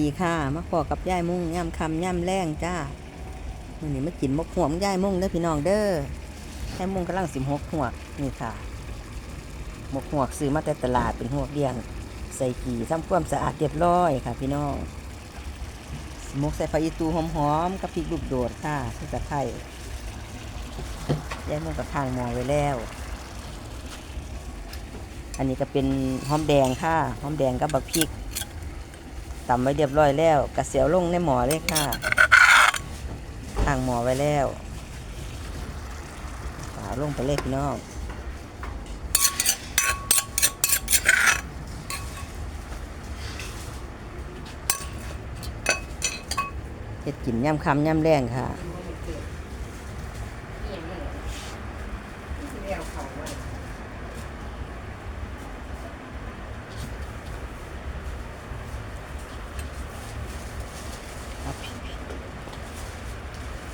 ดีค่ะมาพอกับย่ายมุ่งย่ำคำย่ำแรงจ้ามื่อนี้มากินมกหัวมย่ายมุ่งเด้อพี่น้องเด้อย่ายมุ่งกำลังสิมหกหัวนี่ค่ะมกหัวซื้อมาแต่ตลาดเป็นหัวเดียง ใส่กี่ทำความสะอาดเรียบร้อยค่ะ พี่น้องสมกใส่ผักอีตูหอมๆกับพริกลูกโดดค่ะที่ตะไคร้ย่ายมุ่งกับข้างมอไว้แล้ว อันนี้ก็เป็นหอมแดงค่ะหอมแดงกับบักพริก ตำไว้เรียบร้อยแล้วกระเสียวลงในหมอเลยค่ะทางหมอไว้แล้วฝาลงไปเลยพี่น้องเห็ดกินย่ำคำย่ำแรงค่ะ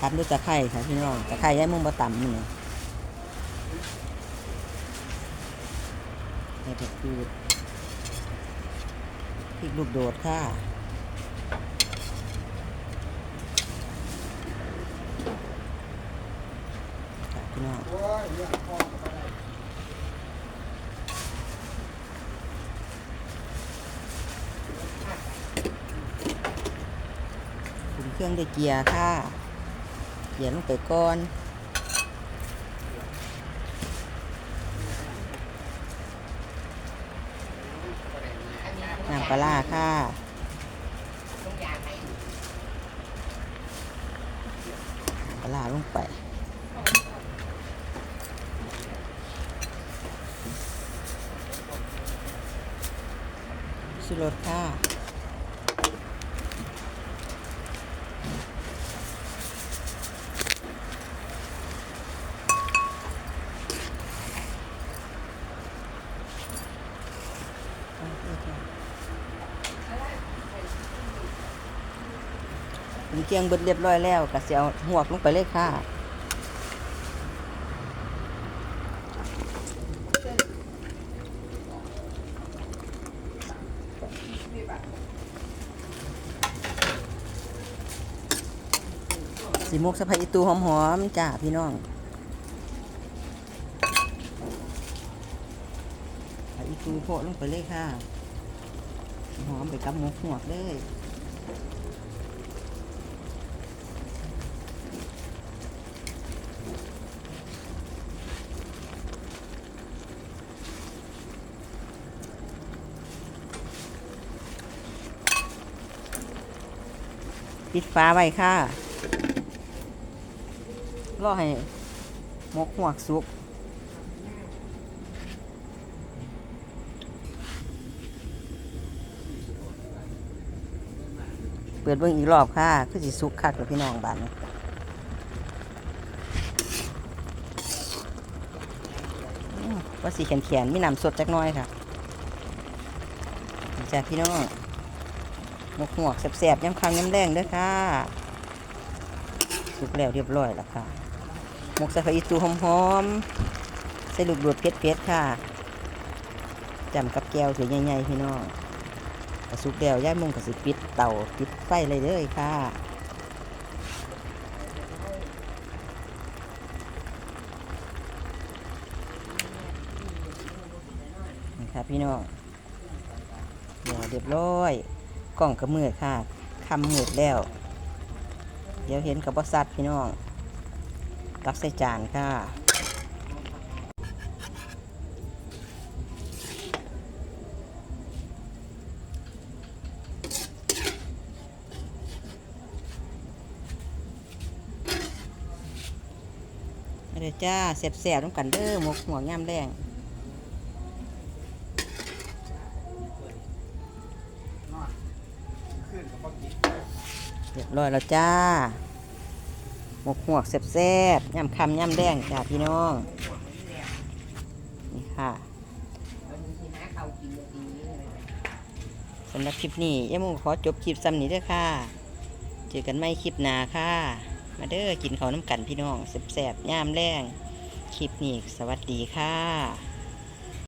ทำด้วยตะไคร้ค่ะพี่น้องตะไคร้ย้ายมุ่งมาต่ำนี่ใส่เด็ดดูดพริกลูกโดดค่ะพี่น้องเครื่องด้เกียร์ค่ะ เขียนลงไปก่อนน้ำปลาค่ะปลาร้าลงไปสุรสค่ะ ผมเจียงเบิดเรียบร้อยแล้วก็เสียวหวกลงไปเลยค่ะสีมุกสะพายอีตูหอมๆจ้าพี่น้องอีตูโพลงไปเลยค่ะ หอมไปกับหมกหวกเลย ปิดฟ้าไว้ค่ะ รอให้หมกหวกสุก เปิดเบิ่งอีกรอบค่ะคือสิสุกคักกับพี่น้องบ้านนี้อืมว่าสีแขนๆมีน้ำสดจักน้อยค่ะจ้าพี่น้อง หมกหวกแสบๆย้ำคำย้ำแรงด้อค่ะสุกแล้วเรียบร้อยแล้วค่ะ หมกใส่ผักอีตูหอมๆใส่ลูกโดดเผ็ดๆค่ะจำกับแก้วถือใหญ่ๆพี่น้องกระสุกแล้วย่ามุงกระสิปิดเตาปิดไฟเลยเด้อค่ะนี่ค่ะพี่น้องเดี๋ยวเรียบร้อย กล่องกระมือค่ะคำมืดแล้ว เดี๋ยวเห็นกับบสัดพี่น้องตักใส่จานค่ะเดี๋ยวจ้าแสบๆต้องกันเด้อหมกหัวงามแดงเรียบร้อยแล้วจ้า หมกหวกแซ่บๆย่ำคำย่ำแดงจ้าพี่น้อง นี่ค่ะสำหรับคลิปนี้ย่าโมงขอจบคลิปซ้ำนี้เด้อค่ะ เจอกันไม่คลิปหน้าค่ะ มาเด้อกินข้าวน้ำกันพี่น้องแซ่บๆย่ามแรงคลิปนี้สวัสดีค่ะ